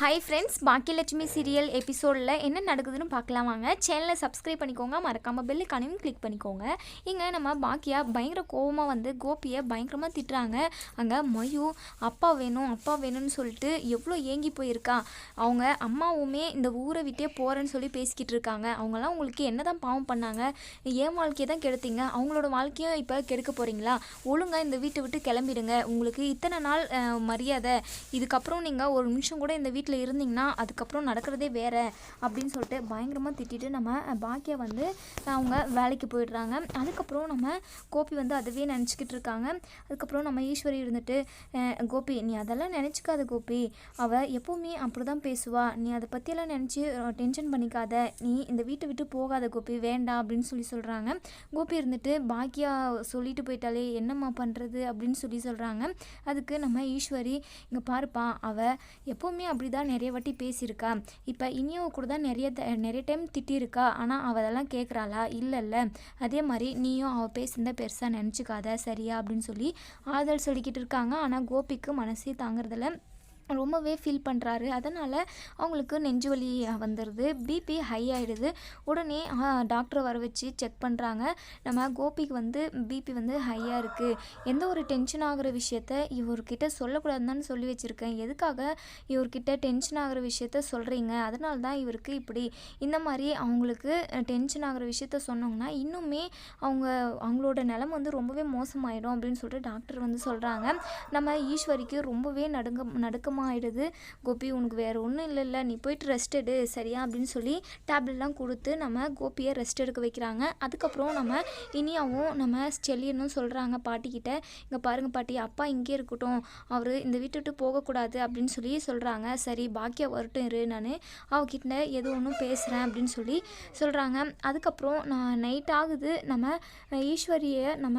Hi friends Baakiyalakshmi serial எபிசோடில் என்ன நடக்குதுன்னு பார்க்கலாம் வாங்க. சேனலை சப்ஸ்கிரைப் பண்ணிக்கோங்க. மறக்காமல் பெல்லுக்கானையும் கிளிக் பண்ணிக்கோங்க. இங்கே நம்ம பாக்கியா பயங்கர கோவமாக வந்து கோபியை பயங்கரமாக திட்டுறாங்க. அங்கே மயு அப்பா வேணும் அப்பா வேணும்னு சொல்லிட்டு எவ்வளோ ஏங்கி போயிருக்கா. அவங்க அம்மாவுமே இந்த ஊரை விட்டே போகிறேன்னு சொல்லி பேசிக்கிட்டு இருக்காங்க. அவங்களாம் உங்களுக்கு என்ன தான் பாவம் பண்ணாங்க? ஏன் வாழ்க்கையை தான் கெடுத்தீங்க. அவங்களோட வாழ்க்கையும் இப்போ கெடுக்க போகிறீங்களா ஒழுங்காக இந்த வீட்டை விட்டு கிளம்பிடுங்க. உங்களுக்கு இத்தனை நாள் மரியாதை. இதுக்கப்புறம் நீங்கள் ஒரு நிமிஷம் கூட இந்த வீட்டில் வீட்டில் இருந்தீங்கன்னா அதுக்கப்புறம் நடக்கிறதே வேற அப்படின்னு சொல்லிட்டு பயங்கரமாக திட்டிட்டு நம்ம பாக்கியா வந்து அவங்க வேலைக்கு போயிடுறாங்க. அதுக்கப்புறம் நம்ம கோபி வந்து அதுவே நினச்சிக்கிட்டு இருக்காங்க. அதுக்கப்புறம் நம்ம ஈஸ்வரி இருந்துட்டு கோபி நீ அதெல்லாம் நினச்சிக்காத கோபி. அவள் எப்போவுமே அப்படி தான் பேசுவா. நீ அதை பற்றியெல்லாம் நினச்சி டென்ஷன் பண்ணிக்காத. நீ இந்த வீட்டை விட்டு போகாத கோபி. வேண்டாம் அப்படின்னு சொல்லி சொல்கிறாங்க கோபி இருந்துட்டு பாக்கியா சொல்லிட்டு போயிட்டாலே என்னம்மா பண்ணுறது அப்படின்னு சொல்லி சொல்கிறாங்க அதுக்கு நம்ம ஈஸ்வரி இங்கே பாருப்பா அவள் எப்போவுமே அப்படி தான் நிறைய வாட்டி பேசியிருக்கா. இப்போ இனியும் கூட தான் நிறைய த- நிறைய டைம் திட்டியிருக்கா. ஆனால் அவள் அதெல்லாம் கேட்குறாளா இல்லைல்ல. அதே மாதிரி நீயும் அவள் பேசுனத பெருசாக நினச்சிக்காத. சரியா? அப்படின்னு சொல்லி ஆறுதல் சொல்லிக்கிட்டு இருக்காங்க. ஆனால் கோபிக்கு மனசே தாங்குறதில்ல. ரொம்பவே ஃபீல் பண்ணுறாரு அதனால் அவங்களுக்கு நெஞ்சு வலி வந்துடுது பிபி ஹை ஆகிடுது உடனே டாக்டரை வர வச்சு செக் பண்ணுறாங்க நம்ம கோபிக்கு வந்து பிபி வந்து ஹையாக இருக்குது எந்த ஒரு டென்ஷன் ஆகிற விஷயத்த இவர்கிட்ட சொல்லக்கூடாதுன்னு சொல்லி வச்சுருக்கேன். எதுக்காக இவர்கிட்ட டென்ஷன் ஆகிற விஷயத்த சொல்கிறீங்க அதனால தான் இவருக்கு இப்படி இந்த மாதிரி அவங்களுக்கு டென்ஷன் ஆகிற விஷயத்த சொன்னோம்னா இன்னுமே அவங்க அவங்களோட நிலம வந்து ரொம்பவே மோசமாயிடும் அப்படின்னு சொல்லிட்டு டாக்டர் வந்து சொல்கிறாங்க நம்ம ஈஸ்வரிக்கு ரொம்பவே நடுங்க ஆகிடுது கோபி உனக்கு வேறு ஒன்றும் இல்லைல்ல. நீ போயிட்டு ரெஸ்ட் எடு சரியா? அப்படின்னு சொல்லி டேப்லெட்லாம் கொடுத்து நம்ம கோபியை ரெஸ்ட் எடுக்க வைக்கிறாங்க. அதுக்கப்புறம் நம்ம இனியாவும் நம்ம செல்லியனும் சொல்கிறாங்க பாட்டிக்கிட்ட. இங்கே பாருங்கள் பாட்டி அப்பா இங்கே இருக்கட்டும். அவர் இந்த வீட்டு விட்டு போகக்கூடாது அப்படின்னு சொல்லி சொல்கிறாங்க சரி பாக்கியா வரட்டும் இரு நான் அவகிட்ட எது ஒன்றும் பேசுகிறேன் அப்படின்னு சொல்லி சொல்கிறாங்க அதுக்கப்புறம் நான் நைட் ஆகுது. நம்ம ஈஸ்வரியை நம்ம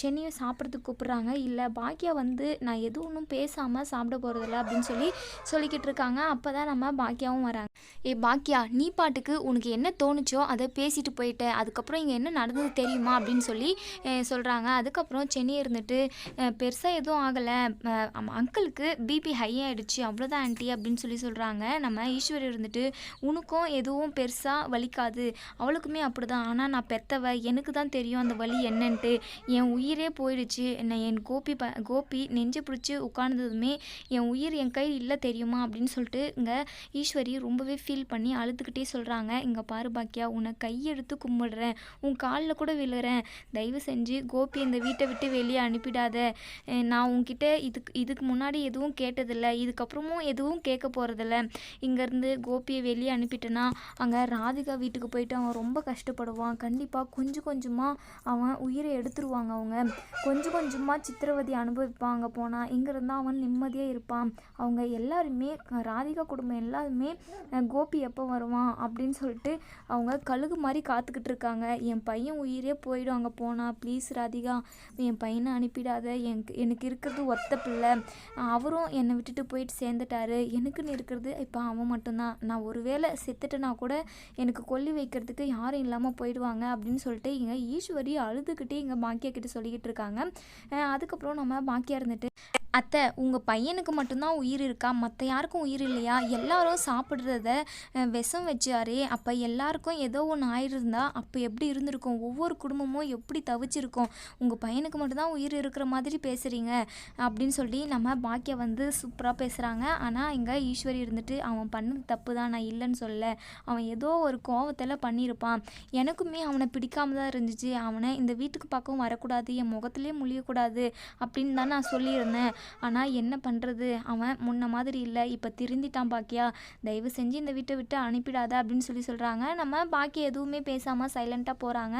சென்னையை சென்னியை சாப்பிட்றதுக்கு கூப்பிட்றாங்க. இல்லை பாக்கியா வந்து நான் எது ஒன்றும் பேசாமல் சாப்பிட போகிறதில்ல அப்படின்னு சொல்லி சொல்லிக்கிட்டு இருக்காங்க அப்போ தான் நம்ம பாக்கியாவும் வராங்க. ஏ பாக்கியா நீ பாட்டுக்கு உனக்கு என்ன தோணுச்சோ அதை பேசிட்டு போயிட்ட. அதுக்கப்புறம் இங்கே என்ன நடந்தது தெரியுமா? அப்படின்னு சொல்லி சொல்கிறாங்க அதுக்கப்புறம் சென்னை இருந்துட்டு பெருசாக எதுவும் ஆகலை. அங்கிளுக்கு பிபி ஹை ஆகிடுச்சு அவ்வளோதான் ஆண்டி அப்படின்னு சொல்லி சொல்கிறாங்க நம்ம ஈஸ்வரி இருந்துட்டு உனக்கும் எதுவும் பெருசாக வலிக்காது. அவளுக்குமே அப்படிதான். ஆனால் நான் பெத்தவ எனக்கு தான் தெரியும் அந்த வலி என்னன்ட்டு. என் உயிரே போயிடுச்சு. என்ன என் கோபி ப கோபி நெஞ்சு பிடிச்சி உட்கார்ந்ததுமே என் உயிர் என் கை இல்லை தெரியுமா? அப்படின்னு சொல்லிட்டு இங்கே ஈஸ்வரி ரொம்பவே ஃபீல் பண்ணி அழுதுகிட்டே சொல்கிறாங்க இங்கே பாரு பாக்கியா உன்னை கையெடுத்து கும்பிடுறேன். உன் காலில் கூட விழுறேன். தயவு செஞ்சு கோபி இந்த வீட்டை விட்டு வெளியே அனுப்பிடாத. நான் உன்கிட்ட இதுக்கு இதுக்கு முன்னாடி எதுவும் கேட்டதில்லை. இதுக்கப்புறமும் எதுவும் கேட்க போகிறதில்ல இங்கேருந்து கோபியை வெளியே அனுப்பிட்டேன்னா அங்கே ராதிகா வீட்டுக்கு போயிட்டு அவன் ரொம்ப கஷ்டப்படுவான். கண்டிப்பாக கொஞ்சம் கொஞ்சமாக அவன் உயிரை எடுத்துருவாங்க அவங்க. கொஞ்சம் கொஞ்சமாக சித்திரவதை அனுபவிப்பாங்க போனால் இங்கே இருந்தால் அவன் நிம்மதியாக இருப்பான். அவங்க எல்லாருமே ராதிகா குடும்பம் எல்லாருமே கோபி எப்போ வருவான் அப்படின்னு சொல்லிட்டு அவங்க கழுகு மாதிரி காத்துக்கிட்டு இருக்காங்க. என் பையன் உயிரே போயிடும். அங்கே போனால் ப்ளீஸ் ராதிகா என் பையனை அனுப்பிடாத. எனக்கு எனக்கு இருக்கிறது ஒத்த பிள்ளை. அவரும் என்னை விட்டுட்டு போயிட்டு சேர்ந்துட்டாரு. எனக்குன்னு இருக்கிறது இப்போ அவன் மட்டும்தான். நான் ஒருவேளை செத்துட்டேனா கூட எனக்கு கொல்லி வைக்கிறதுக்கு யாரும் இல்லாமல் போயிடுவாங்க. அப்படின்னு சொல்லிட்டு இங்கே ஈஸ்வரி அழுதுகிட்டே இங்கே பாக்கியா கிட்ட சொல்லிக்கிட்டு இருக்காங்க. அதுக்கப்புறம் நம்ம பாக்கியா இருந்துட்டு அத்தை உங்கள் பையனுக்கு மட்டும்தான் உயிர் இருக்கா? மற்ற யாருக்கும் உயிர் இல்லையா? எல்லாரும் சாப்பிட்றத விஷம் வச்சாரே. அப்போ எல்லாருக்கும் ஏதோ ஒன்று ஆயிருந்தா அப்போ எப்படி இருந்திருக்கும்? ஒவ்வொரு குடும்பமும் எப்படி தவிச்சிருக்கும்? உங்கள் பையனுக்கு மட்டும்தான் உயிர் இருக்கிற மாதிரி பேசுகிறீங்க அப்படின்னு சொல்லி நம்ம பாக்கியா வந்து சூப்பராக பேசுகிறாங்க ஆனால் இங்கே ஈஸ்வரி இருந்துட்டு அவன் பண்ணது தப்பு தான் நான் இல்லைன்னு சொல்ல அவன் ஏதோ ஒரு கோவத்தில் பண்ணியிருப்பான். எனக்குமே அவனை பிடிக்காம தான் இருந்துச்சு. அவனை இந்த வீட்டுக்கு பக்கம் வரக்கூடாது. என் முகத்துலேயே முழியக்கூடாது. அப்படின்னு தான் நான் சொல்லியிருந்தேன். ஆனால் என்ன பண்ணுறது அவன் முன்ன மாதிரி இல்லை. இப்போ திருந்திட்டான் பாக்கியா? தயவு செஞ்சு இந்த வீட்டை விட்டு அனுப்பிடாத அப்படின்னு சொல்லி சொல்கிறாங்க நம்ம பாக்கி எதுவுமே பேசாமல் சைலண்ட்டாக போகிறாங்க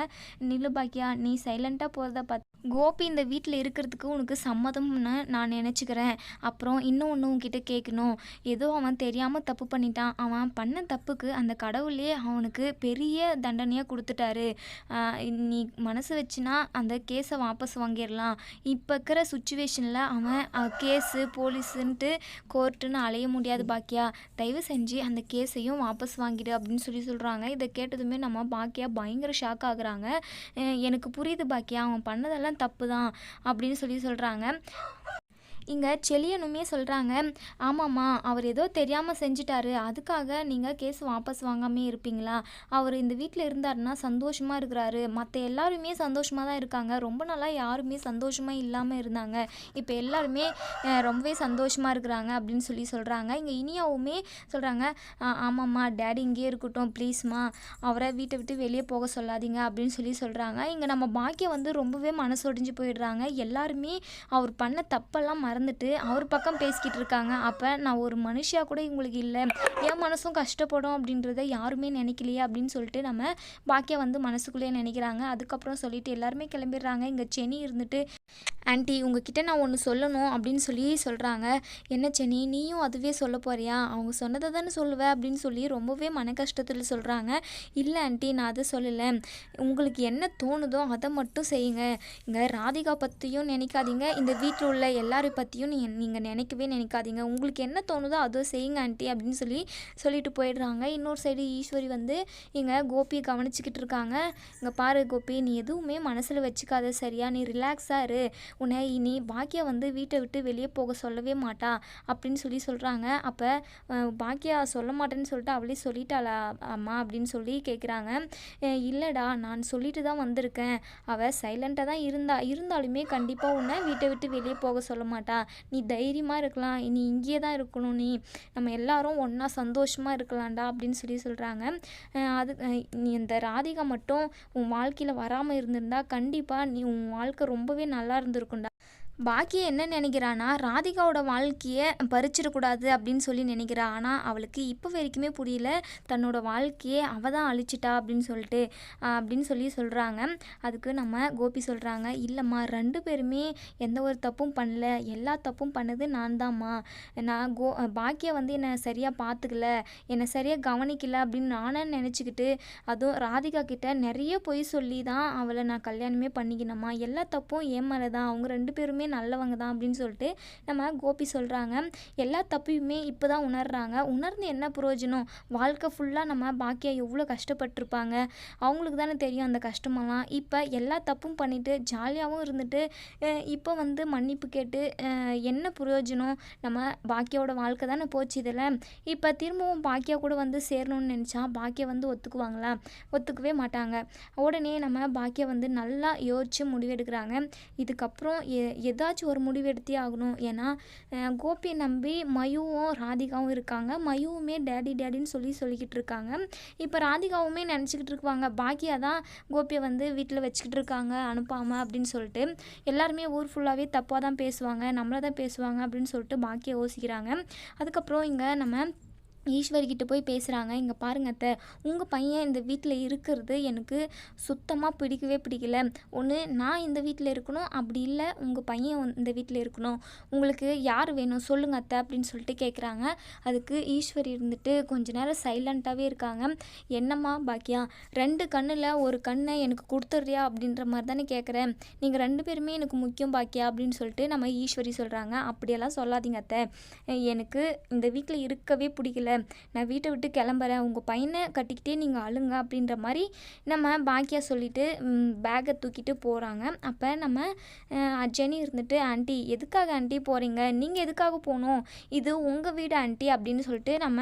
நில்லு பாக்கியா நீ சைலண்ட்டாக போகிறத பார்த்து கோபி இந்த வீட்டில் இருக்கிறதுக்கு உனக்கு சம்மதம்னு நான் நினச்சிக்கிறேன். அப்புறம் இன்னும் ஒன்று உன்கிட்ட கேட்கணும் ஏதோ அவன் தெரியாமல் தப்பு பண்ணிட்டான். அவன் பண்ண தப்புக்கு அந்த கடவுளே அவனுக்கு பெரிய தண்டனையாக கொடுத்துட்டாரு. நீ மனசு வச்சுனா அந்த கேஸை வாபஸ் வாங்கிடலாம். இப்போ இருக்கிற சுச்சுவேஷனில் அவன் கேஸு போலீஸுன்ட்டு கோர்ட்டுன்னு அலைய முடியாது பாக்கியா. தயவு செஞ்சு அந்த கேஸையும் வாபஸ் வாங்கிடு அப்படின்னு சொல்லி சொல்கிறாங்க இதை கேட்டதுமே நம்ம பாக்கியா பயங்கர ஷாக் ஆகுறாங்க. எனக்கு புரியுது பாக்கியா. அவன் பண்ணதெல்லாம் தப்பு தான் அப்படின்னு சொல்லி சொல்கிறாங்க இங்கே செலியனுமே சொல்கிறாங்க ஆமாம்மா அவர் ஏதோ தெரியாமல் செஞ்சிட்டாரு. அதுக்காக நீங்கள் கேஸ் வாபஸ் வாங்காமே இருப்பீங்களா? அவர் இந்த வீட்டில் இருந்தாருன்னா சந்தோஷமாக இருக்கிறாரு. மற்ற எல்லாருமே சந்தோஷமாக தான் இருக்காங்க. ரொம்ப நாளாக யாருமே சந்தோஷமாக இல்லாமல் இருந்தாங்க. இப்போ எல்லாருமே ரொம்பவே சந்தோஷமாக இருக்கிறாங்க அப்படின்னு சொல்லி சொல்கிறாங்க இங்கே இனியாவுமே சொல்கிறாங்க ஆமாம்மா டேடி இங்கேயே இருக்கட்டும் ப்ளீஸ்மா. அவரை வீட்டை விட்டு வெளியே போக சொல்லாதீங்க அப்படின்னு சொல்லி சொல்கிறாங்க இங்கே நம்ம பாக்கியம் வந்து ரொம்பவே மனசொடிஞ்சு போயிடுறாங்க. எல்லாருமே அவர் பண்ண தப்பெல்லாம் மறந்துட்டு அவர் பக்கம் பேசிக்கிட்டு இருக்காங்க அப்போ நான் ஒரு மனுஷியாக கூட இவங்களுக்கு இல்லை. என் மனசும் கஷ்டப்படும் அப்படின்றத யாருமே நினைக்கலையே அப்படின்னு சொல்லிட்டு நம்ம பாக்கியம் வந்து மனசுக்குள்ளேயே நினைக்கிறாங்க. அதுக்கப்புறம் சொல்லிட்டு எல்லாருமே கிளம்பிடுறாங்க. இங்கே செனி இருந்துட்டு ஆண்டி உங்ககிட்ட நான் ஒன்று சொல்லணும் அப்படின்னு சொல்லி சொல்கிறாங்க என்ன சென்னி நீயும் அதுவே சொல்ல போறியா? அவங்க சொன்னதை தானே சொல்லுவ அப்படின்னு சொல்லி ரொம்பவே மன கஷ்டத்தில் சொல்கிறாங்க இல்லை ஆண்டி நான் அதை சொல்லலை. உங்களுக்கு என்ன தோணுதோ அதை மட்டும் செய்யுங்க. இங்கே ராதிகா பற்றியும் நினைக்காதீங்க. இந்த வீட்டில் உள்ள எல்லாரை பற்றியும் நீங்கள் நீங்கள் நினைக்கவே நினைக்காதீங்க. உங்களுக்கு என்ன தோணுதோ அதை செய்யுங்க ஆண்டி அப்படின்னு சொல்லி சொல்லிட்டு போயிடுறாங்க. இன்னொரு சைடு ஈஸ்வரி வந்து இங்கே கோபியை கவனிச்சிக்கிட்டு இருக்காங்க. இங்கே பாரு கோபி நீ எதுவுமே மனசில் வச்சுக்காத சரியா? நீ ரிலாக்ஸாக இரு. உன்னை இனி பாக்கியா வந்து வீட்டை விட்டு வெளியே போக சொல்லவே மாட்டா அப்படின்னு சொல்லி சொல்கிறாங்க அப்போ பாக்கியா சொல்ல மாட்டேன்னு சொல்லிட்டு அவளே சொல்லிட்டாளா அம்மா அப்படின்னு சொல்லி கேட்குறாங்க இல்லைடா நான் சொல்லிட்டு தான் வந்திருக்கேன். அவள் சைலண்ட்டாக தான் இருந்தா. இருந்தாலுமே கண்டிப்பாக உன்னை வீட்டை விட்டு வெளியே போக சொல்ல மாட்டா. நீ தைரியமாக இருக்கலாம். நீ இங்கேயே தான் இருக்கணும் நீ. நம்ம எல்லாரும் ஒன்றா சந்தோஷமாக இருக்கலாம்டா அப்படின்னு சொல்லி சொல்கிறாங்க அது நீ இந்த ராதிகா மட்டும் உன் வாழ்க்கையில் வராமல் இருந்திருந்தா கண்டிப்பாக நீ உன் வாழ்க்கை ரொம்பவே நல்லா இருந்திருக்கும்டா பாக்கிய என்ன நினைக்கிறானா ராதிகாவோட வாழ்க்கையை பறிச்சிடக்கூடாது அப்படின்னு சொல்லி நினைக்கிறா. ஆனால் அவளுக்கு இப்போ வரைக்குமே புரியல. தன்னோட வாழ்க்கையை அவள் தான் அழிச்சிட்டா அப்படின்னு சொல்லிட்டு அப்படின்னு சொல்லி சொல்கிறாங்க அதுக்கு நம்ம கோபி சொல்கிறாங்க இல்லைம்மா ரெண்டு பேருமே எந்த ஒரு தப்பும் பண்ணல. எல்லா தப்பும் பண்ணது நான் தான்மா. நான் கோ பாக்கியை வந்து என்னை சரியாக பார்த்துக்கல என்னை சரியாக கவனிக்கல அப்படின்னு நானே நினச்சிக்கிட்டு அதுவும் ராதிகா கிட்ட நிறைய பொய் சொல்லி தான் அவளை நான் கல்யாணமே பண்ணிக்கினம்மா எல்லா தப்பும் ஏமாறதான் அவங்க ரெண்டு பேருமே நல்லவங்க தான் அப்படின்னு சொல்லிட்டு நம்ம கோபி சொல்கிறாங்க எல்லா தப்பையுமே இப்போ தான் உணர்றாங்க. உணர்ந்து என்ன பிரயோஜனம் வாழ்க்கை ஃபுல்லாக நம்ம பாக்கியா எவ்வளோ கஷ்டப்பட்டிருப்பாங்க? அவங்களுக்கு தானே தெரியும் அந்த கஷ்டமெல்லாம். இப்போ எல்லா தப்பும் பண்ணிவிட்டு ஜாலியாகவும் இருந்துட்டு இப்போ வந்து மன்னிப்பு கேட்டு என்ன பிரயோஜனம் நம்ம பாக்கியாவோட வாழ்க்கை தானே போச்சு இதில். இப்போ திரும்பவும் பாக்கியா கூட வந்து சேரணும்னு நினச்சா பாக்கியா வந்து ஒத்துக்குவாங்களா? ஒத்துக்கவே மாட்டாங்க. உடனே நம்ம பாக்கியா வந்து நல்லா யோசித்து முடிவெடுக்கிறாங்க. இதுக்கப்புறம் எ ஏதாச்சும் ஒரு முடிவு எடுத்தே ஆகணும். ஏன்னா கோபியை நம்பி மயுவும் ராதிகாவும் இருக்காங்க. மயுவுமே டேடி டேடின்னு சொல்லி சொல்லிக்கிட்டு இருக்காங்க. இப்போ ராதிகாவுமே நினச்சிக்கிட்டு இருக்குவாங்க. பாக்கியா தான் கோபியை வந்து வீட்டில் வச்சுக்கிட்டு இருக்காங்க அனுப்பாமல் அப்படின்னு சொல்லிட்டு. எல்லாருமே ஊர் ஃபுல்லாகவே தப்பாக தான் பேசுவாங்க நம்மளை தான் பேசுவாங்க அப்படின்னு சொல்லிட்டு பாக்கியை யோசிக்கிறாங்க. அதுக்கப்புறம் இங்கே நம்ம ஈஸ்வரி கிட்ட போய் பேசுகிறாங்க இங்கே பாருங்க அத்தை உங்கள் பையன் இந்த வீட்டில் இருக்கிறது எனக்கு சுத்தமாக பிடிக்கவே பிடிக்கல. ஒன்று நான் இந்த வீட்டில் இருக்கணும். அப்படி இல்லை உங்கள் பையன் இந்த வீட்டில் இருக்கணும். உங்களுக்கு யார் வேணும்? சொல்லுங்க அத்தை அப்படின்னு சொல்லிட்டு கேட்குறாங்க அதுக்கு ஈஸ்வரி இருந்துட்டு கொஞ்ச நேரம் சைலண்ட்டாகவே இருக்காங்க. என்னம்மா பாக்கியா ரெண்டு கண்ணில் ஒரு கண்ணை எனக்கு கொடுத்துட்றியா அப்படின்ற மாதிரி தானே கேட்குறேன் நீங்கள் ரெண்டு பேருமே எனக்கு முக்கியம் பாக்கியா அப்படின்னு சொல்லிட்டு நம்ம ஈஸ்வரி சொல்கிறாங்க அப்படியெல்லாம் சொல்லாதீங்க அத்தை. எனக்கு இந்த வீட்டில் இருக்கவே பிடிக்கல. நான் வீட்டை விட்டு கிளம்புறேன். உங்கள் பையனை கட்டிக்கிட்டே நீங்கள் அழுங்க அப்படின்ற மாதிரி நம்ம பாக்கியா சொல்லிட்டு பேக்கை தூக்கிட்டு போகிறாங்க அப்போ நம்ம அஜனி இருந்துட்டு ஆண்டி எதுக்காக ஆண்டி போகிறீங்க நீங்கள் எதுக்காக போகணும்? இது உங்கள் வீடு ஆண்டி அப்படின்னு சொல்லிட்டு நம்ம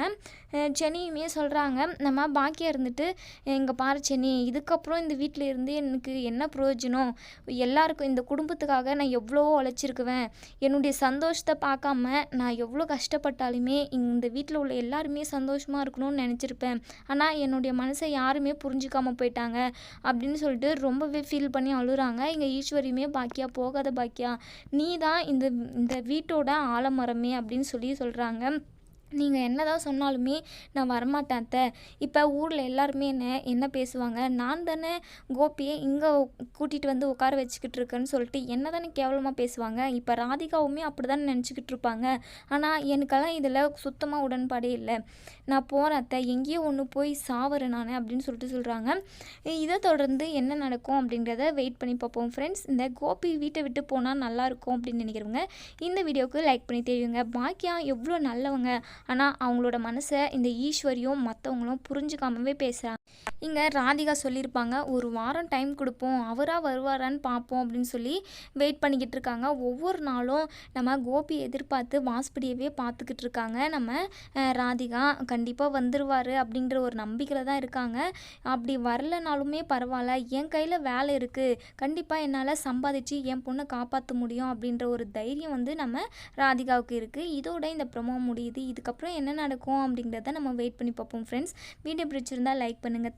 அஹ், ஜெனியுமே சொல்கிறாங்க நம்ம பாக்கியா இருந்துட்டு இங்கே பாரு சென்னி இதுக்கப்புறம் இந்த வீட்டில் இருந்து எனக்கு என்ன பிரயோஜனம்? எல்லாருக்கும் இந்த குடும்பத்துக்காக நான் எவ்வளோ உழைச்சிருக்குவேன். என்னுடைய சந்தோஷத்தை பார்க்காம நான் எவ்வளோ கஷ்டப்பட்டாலுமே இந்த வீட்டில் உள்ள எல்லா எல்லாருமே சந்தோஷமாக இருக்கணும்னு நினச்சிருப்பேன். ஆனால் என்னுடைய மனசை யாருமே புரிஞ்சிக்காமல் போயிட்டாங்க அப்படின்னு சொல்லிட்டு ரொம்பவே ஃபீல் பண்ணி அழுகுறாங்க இங்கே ஈஸ்வரியுமே பாக்கியா போகாத பாக்கியா நீ தான் இந்த இந்த வீட்டோட ஆலமரமே அப்படின்னு சொல்லி சொல்கிறாங்க நீங்கள் என்ன தான் சொன்னாலுமே நான் வரமாட்டேன் அத்தை. இப்போ ஊரில் எல்லாருமே என்ன என்ன பேசுவாங்க? நான் தானே கோபியை இங்கே கூட்டிகிட்டு வந்து உட்கார வச்சுக்கிட்டு இருக்கேன்னு சொல்லிட்டு என்ன தானே கேவலமாக பேசுவாங்க? இப்போ ராதிகாவுமே அப்படி தானே நினச்சிக்கிட்டு இருப்பாங்க. ஆனால் எனக்கெல்லாம் இதில் சுத்தமாக உடன்பாடே இல்லை. நான் போகிறேன் அத்தை. எங்கேயோ ஒன்று போய் சாவறேன் நான் அப்படின்னு சொல்லிட்டு சொல்கிறாங்க இதை தொடர்ந்து என்ன நடக்கும் அப்படிங்கிறத வெயிட் பண்ணி பார்ப்போம் ஃப்ரெண்ட்ஸ் இந்த கோபி வீட்டை விட்டு போனால் நல்லாயிருக்கும் அப்படின்னு நினைக்கிறவங்க இந்த வீடியோவுக்கு லைக் பண்ணி தெரியுங்க பாக்கியா எவ்வளோ நல்லவங்க. ஆனால் அவங்களோட மனசை இந்த ஈஸ்வரியும் மற்றவங்களும் புரிஞ்சுக்காமவே பேசுகிறாங்க இங்கே ராதிகா சொல்லியிருப்பாங்க ஒரு வாரம் டைம் கொடுப்போம் அவராக வருவாரான்னு பார்ப்போம் அப்படின்னு சொல்லி வெயிட் பண்ணிக்கிட்டு இருக்காங்க. ஒவ்வொரு நாளும் நம்ம கோபி எதிர்பார்த்து வாஸ்படியவே பார்த்துக்கிட்டு இருக்காங்க. நம்ம ராதிகா கண்டிப்பாக வந்துடுவார் அப்படின்ற ஒரு நம்பிக்கையில் தான் இருக்காங்க. அப்படி வரலனாலுமே பரவாயில்ல என் கையில் வேலை இருக்குது கண்டிப்பாக என்னால் சம்பாதிச்சு என் பொண்ணை காப்பாற்ற முடியும் அப்படின்ற ஒரு தைரியம் வந்து நம்ம ராதிகாவுக்கு இருக்குது இதோட இந்த ப்ரொமோ முடியுது. இதுக்கு அதுக்கப்புறம் என்ன நடக்கும் அப்படிங்கிறத நம்ம வெயிட் பண்ணி பார்ப்போம் ஃப்ரெண்ட்ஸ் வீடியோ பிடிச்சிருந்தால் லைக் பண்ணுங்கள்